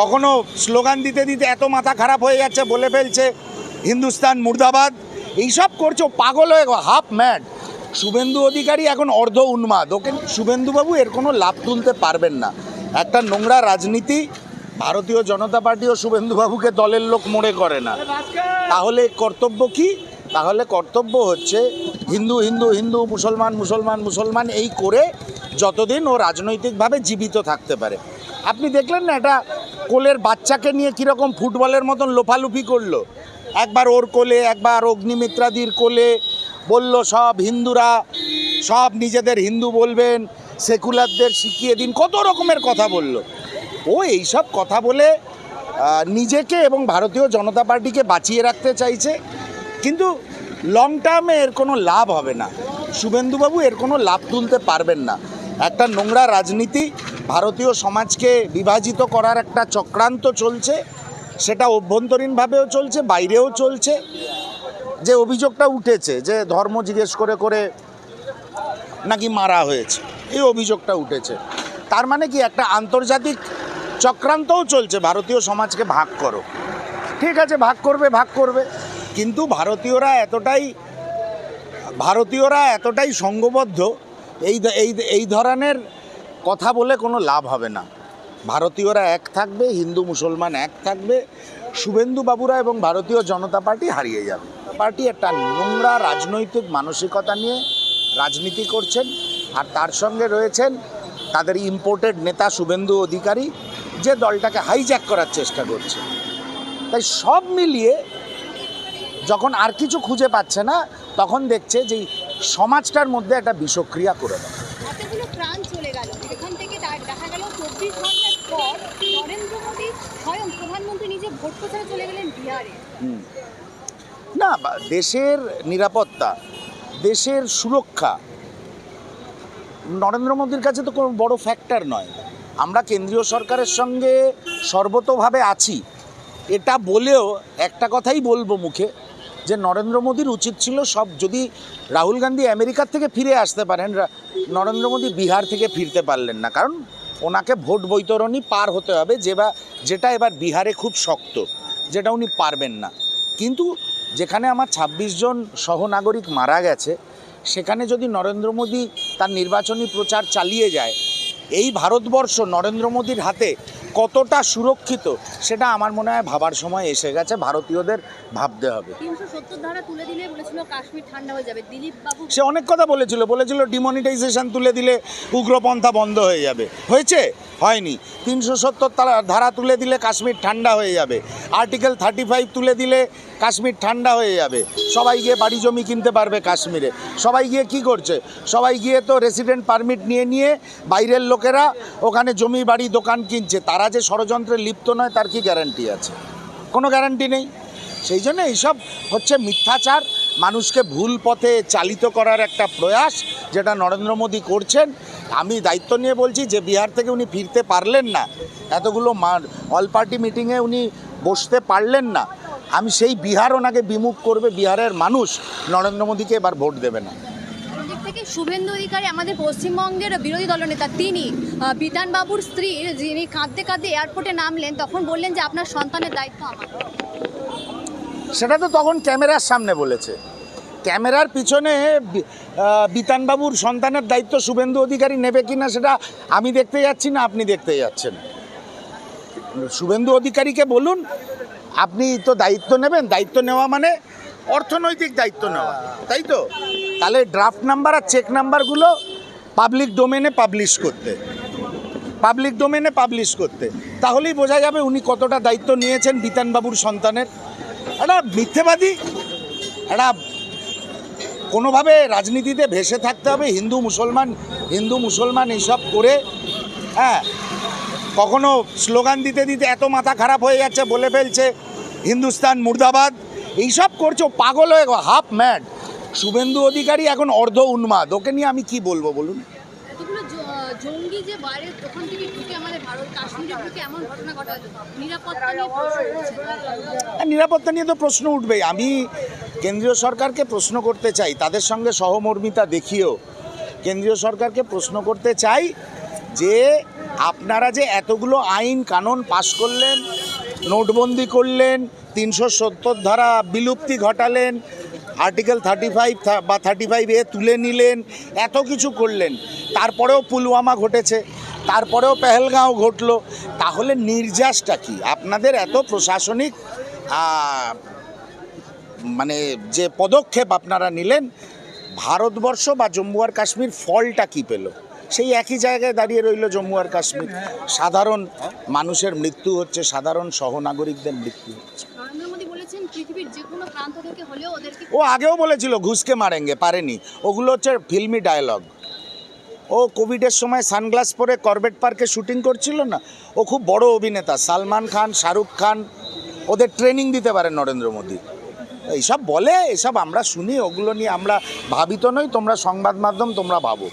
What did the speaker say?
কখনো স্লোগান দিতে দিতে এত মাথা খারাপ হয়ে যাচ্ছে, বলে ফেলছে, হিন্দুস্তান মুর্দাবাদ। এইসব করছে, পাগল হয়ে হাফ ম্যাড শুভেন্দু অধিকারী এখন অর্ধ উন্মাদ। ওকে শুভেন্দুবাবু এর কোনো লাভ তুলতে পারবেন না। একটা নোংরা রাজনীতি, ভারতীয় জনতা পার্টি ও শুভেন্দুবাবুকে দলের লোক মনে করে না। তাহলে কর্তব্য কি? তাহলে কর্তব্য হচ্ছে হিন্দু হিন্দু হিন্দু, মুসলমান মুসলমান মুসলমান, এই করে যতদিন ও রাজনৈতিকভাবে জীবিত থাকতে পারে। আপনি দেখলেন না এটা কোলের বাচ্চাকে নিয়ে কীরকম ফুটবলের মতন লোফালুফি করল? একবার ওর কোলে, একবার অগ্নিমিত্রাদির কোলে বলল, সব হিন্দুরা, সব নিজেদের হিন্দু বলবেন, সেকুলারদের শিখিয়ে দিন, কত রকমের কথা বলল। ও এইসব কথা বলে নিজেকে এবং ভারতীয় জনতা পার্টিকে বাঁচিয়ে রাখতে চাইছে। কিন্তু লং টার্মে এর কোনো লাভ হবে না। শুভেন্দুবাবু এর কোনো লাভ তুলতে পারবেন না। একটা নোংরা রাজনীতি ভারতীয় সমাজকে বিভাজিত করার একটা চক্রান্ত চলছে, সেটা অভ্যন্তরীণভাবেও চলছে, বাইরেও চলছে। যে অভিযোগটা উঠেছে, যে ধর্ম জিজ্ঞেস করে করে নাকি মারা হয়েছে, এই অভিযোগটা উঠেছে। তার মানে কি, একটা আন্তর্জাতিক চক্রান্তও চলছে, ভারতীয় সমাজকে ভাগ করো। ঠিক আছে, ভাগ করবে ভাগ করবে, কিন্তু ভারতীয়রা এতটাই ভারতীয়রা এতটাই সঙ্গবদ্ধ এই এই এই ধরনের কথা বলে কোনো লাভ হবে না। ভারতীয়রা এক থাকবে, হিন্দু মুসলমান এক থাকবে, শুভেন্দু বাবুরা এবং ভারতীয় জনতা পার্টি হারিয়ে যাবে। পার্টি একটা নোংরা রাজনৈতিক মানসিকতা নিয়ে রাজনীতি করছেন আর তার সঙ্গে রয়েছেন তাদের ইম্পোর্টেড নেতা শুভেন্দু অধিকারী, যে দলটাকে হাইজ্যাক করার চেষ্টা করছে। তাই সব মিলিয়ে যখন আর কিছু খুঁজে পাচ্ছে না, তখন দেখছে যে সমাজটার মধ্যে একটা বিষক্রিয়া করে দেয়। প্রাণ চলে গেল। এখান থেকে দেখা গেল চব্বিশ ঘণ্টার পর নরেন্দ্র মোদী স্বয়ং প্রধানমন্ত্রী নিজে ভোট প্রচারে চলে গেলেন বিহারে। না দেশের নিরাপত্তা দেশের সুরক্ষা নরেন্দ্র মোদীর কাছে তো কোনো বড় ফ্যাক্টর নয়। আমরা কেন্দ্রীয় সরকারের সঙ্গে সর্বতোভাবে আছি। এটা বলেও একটা কথাই বলব মুখে যে নরেন্দ্র মোদীর উচিত ছিল সব যদি রাহুল গান্ধী আমেরিকার থেকে ফিরে আসতে পারেন নরেন্দ্র মোদী বিহার থেকে ফিরতে পারলেন না। কারণ ওনাকে ভোট বৈতরণী পার হতে হবে, যে বা যেটা এবার বিহারে খুব শক্ত, যেটা উনি পারবেন না। কিন্তু যেখানে আমার ২৬ জন সহনাগরিক মারা গেছে, সেখানে যদি নরেন্দ্র মোদী তার নির্বাচনী প্রচার চালিয়ে যায়, এই ভারতবর্ষ নরেন্দ্র মোদীর হাতে কতটা সুরক্ষিত সেটা আমার মনে হয় ভাবার সময় এসে গেছে ভারতীয়দের ভাবতে হবে। সে অনেক কথা বলেছিল বলেছিল ডিমনিটাইজেশন তুলে দিলে উগ্রপন্থা বন্ধ হয়ে যাবে। হয়েছে? হয়নি। তিনশো সত্তর ধারা তুলে দিলে কাশ্মীর ঠান্ডা হয়ে যাবে। আর্টিকেল থার্টি ফাইভ তুলে দিলে কাশ্মীর ঠান্ডা হয়ে যাবে। সবাই গিয়ে বাড়ি জমি কিনতে পারবে কাশ্মীরে। সবাই গিয়ে কি করছে? সবাই গিয়ে তো রেসিডেন্ট পারমিট নিয়ে নিয়ে বাইরের লোকেরা ওখানে জমি, বাড়ি, দোকান কিনছে। তারা যে ষড়যন্ত্রে লিপ্ত নয়, তার কি গ্যারান্টি আছে? কোনো গ্যারান্টি নেই। সেই জন্য এইসব হচ্ছে মিথ্যাচার। মানুষকে ভুল পথে চালিত করার একটা প্রয়াস যেটা নরেন্দ্র মোদী করছেন। আমি দায়িত্ব নিয়ে বলছি যে বিহার থেকে উনি ফিরতে পারলেন না। এতগুলো অল পার্টি মিটিংয়ে উনি বসতে পারলেন না। আমি সেই বিহার ওনাকে বিমুখ করবে বিহারের মানুষ নরেন্দ্র মোদীকে এবার ভোট দেবে না। দিক থেকে শুভেন্দু অধিকারী আমাদের পশ্চিমবঙ্গের বিরোধী দলনেতা তিনি আহ, বিধান বাবুর স্ত্রী যিনি কাঁদতে কাঁদতে এয়ারপোর্টে নামলেন তখন বললেন যে আপনার সন্তানের দায়িত্ব আমার। সেটা তো তখন ক্যামেরার সামনে বলেছে। ক্যামেরার পিছনে বিতানবাবুর সন্তানের দায়িত্ব শুভেন্দু অধিকারী নেবে কিনা সেটা আমি দেখতে যাচ্ছি না আপনি দেখতে যাচ্ছেন। শুভেন্দু অধিকারীকে বলুন আপনি তো দায়িত্ব নেবেন, দায়িত্ব নেওয়া মানে অর্থনৈতিক দায়িত্ব নেওয়া, তাই তো? তাহলে ড্রাফট নাম্বার আর চেক নাম্বারগুলো পাবলিক ডোমেনে পাবলিশ করতে পাবলিক ডোমেনে পাবলিশ করতে। তাহলেই বোঝা যাবে উনি কতটা দায়িত্ব নিয়েছেন বিতানবাবুর সন্তানের। একটা মিথ্যেবাদী, একটা কোনোভাবে রাজনীতিতে ভেসে থাকতে হবে, হিন্দু মুসলমান হিন্দু মুসলমান এইসব করে হ্যাঁ কখনো স্লোগান দিতে দিতে এত মাথা খারাপ হয়ে যাচ্ছে বলে ফেলছে হিন্দুস্তান মুর্দাবাদ। এইসব করছে পাগল হয়ে হাফ ম্যাড শুভেন্দু অধিকারী এখন অর্ধ উন্মাদ ওকে নিয়ে আমি কি বলব বলুন? জঙ্গি যে বাইরে ওখান থেকে ঢুকে আমাদের ভারত কাশ্মীরে ঢুকে এমন ঘটনা ঘটালো নিরাপত্তা নিয়ে প্রশ্ন উঠছে। আর নিরাপত্তা নিয়ে তো প্রশ্ন উঠবেই। আমি কেন্দ্রীয় সরকারকে প্রশ্ন করতে চাই তাদের সঙ্গে সহমর্মিতা দেখিয়েও কেন্দ্রীয় সরকারকে প্রশ্ন করতে চাই যে আপনারা যে এতগুলো আইন কানুন পাশ করলেন, নোটবন্দি করলেন, তিনশো সত্তর ধারা বিলুপ্তি ঘটালেন আর্টিকেল থার্টি ফাইভ বা থার্টি ফাইভ এ তুলে নিলেন, এত কিছু করলেন। তারপরেও পুলওয়ামা ঘটেছে, তারপরেও পেহেলগাঁও ঘটলো। তাহলে নির্যাসটা কি? আপনাদের এত প্রশাসনিক মানে যে পদক্ষেপ আপনারা নিলেন, ভারতবর্ষ বা জম্মু আর কাশ্মীর ফলটা কি পেল? সেই একই জায়গায় দাঁড়িয়ে রইল জম্মু আর কাশ্মীর। সাধারণ মানুষের মৃত্যু হচ্ছে সাধারণ সহনাগরিকদের মৃত্যু হচ্ছে। ও আগেও বলেছিল ঘুষকে মারেঙ্গে পারেনি। ওগুলো হচ্ছে ফিল্মি ডায়লগ। ও কোভিডের সময় সানগ্লাস পরে করবেট পার্কে শুটিং করছিল না? ও খুব বড় অভিনেতা সালমান খান শাহরুখ খান ওদের ট্রেনিং দিতে পারেন নরেন্দ্র মোদী। এইসব বলে এসব আমরা শুনি ওগুলো নিয়ে আমরা ভাবিত নই তোমরা সংবাদ মাধ্যম তোমরা ভাবো।